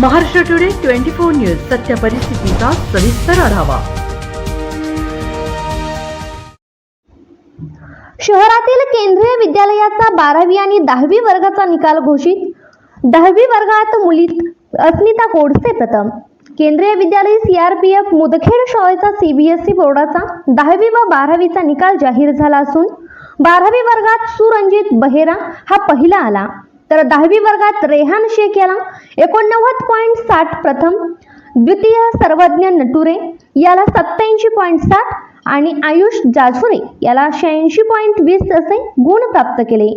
Maharashtra today twenty four news सत्य परिस्थितीचा सविस्तर आढावा. शहरातील केंद्रीय विद्यालयाचा बारावी आणि दहावी वर्गाचा निकाल घोषित. दहावी वर्गात मुलीत अस्मिता गोडसे प्रथम. केंद्रीय विद्यालय सीआरपीएफ मुदखेड शाळेचा सीबीएसई बोर्डाचा दहावी व बारावीचा निकाल जाहीर झाला असून बारावी वर्गात सुरंजित बहेरा हा पहिला आला. तर दहावी वर्गात रेहान शेख याला एकोणनव्वद पॉईंट साठ प्रथम द्वितीय सर्वज्ञ नटुरे याला सत्याऐंशी पॉईंट साठ आणि आयुष जाझुरे याला शहाऐंशी पॉईंट वीस असे गुण प्राप्त केले.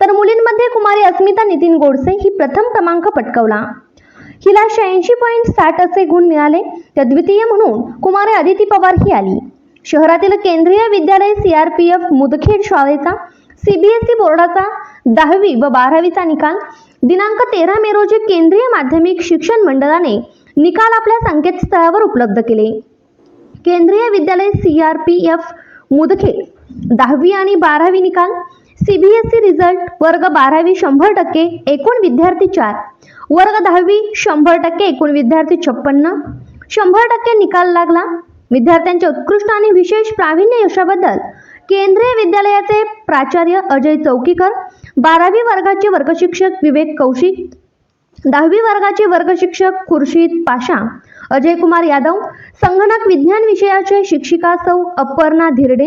तर मुलींमध्ये कुमारी अस्मिता नितीन गोडसे ही प्रथम क्रमांक पटकवला. हिला शहाऐंशी पॉईंट साठ असे गुण मिळाले. तर द्वितीय म्हणून कुमारी आदिती पवार ही आली. शहरातील Kendriya Vidyalaya C R P F Mudkhed शाळेचा सीबीएसई बोर्डाचा दहावी व बारावीचा निकाल. दिनांक तेरा मे रोजी केंद्रीय माध्यमिक शिक्षण मंडळाने निकाल आपल्या संकेतस्थळावर उपलब्ध केले. Kendriya Vidyalaya C R P F Mudkhed. दहावी आणि बारावी निकाल. सी बी एस रिझल्ट वर्ग बारावी शंभर टक्के एकूण विद्यार्थी चार. वर्ग दहावी शंभर टक्के एकूण विद्यार्थी छप्पन्न. शंभर टक्के निकाल लागला. विद्यार्थ्यांच्या उत्कृष्ट आणि विशेष प्रावीण्य यशाबद्दल केंद्रीय विद्यालयाचे प्राचार्य अजय चौकीकर बारावी वर्गाचे वर्गशिक्षक विवेक कौशिक दहावी वर्गाचे वर्गशिक्षक खुर्शीद पाशा अजय कुमार यादव संगणक विज्ञान विषयाचे शिक्षिका सौ अपर्णा धिरडे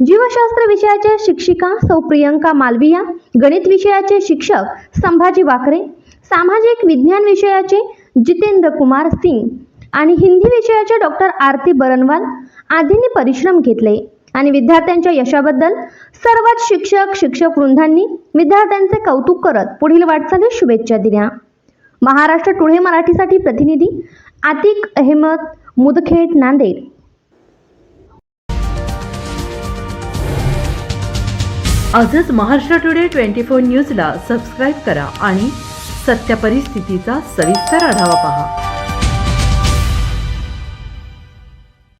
जीवशास्त्र विषयाच्या शिक्षिका सौ प्रियंका मालविया गणित विषयाचे शिक्षक संभाजी वाकरे सामाजिक विज्ञान विषयाचे जितेंद्र कुमार सिंग आणि हिंदी विषयाचे डॉक्टर आरती बरनवाल आदींनी परिश्रम घेतले. आणि विद्यार्थ्यांच्या यशाबद्दल सर्वच शिक्षक शिक्षक वृंदांनी विद्यार्थ्यांचे कौतुक करत पुढील वाटचालीस शुभेच्छा दिल्या. महाराष्ट्र टुडे मराठीसाठी प्रतिनिधी आतिक अहमद मुदखेड नांदेड. आजच महाराष्ट्र टुडे ट्वेंटी फोर न्यूजला सबस्क्राईब करा आणि सत्य परिस्थितीचा सविस्तर आढावा पहा.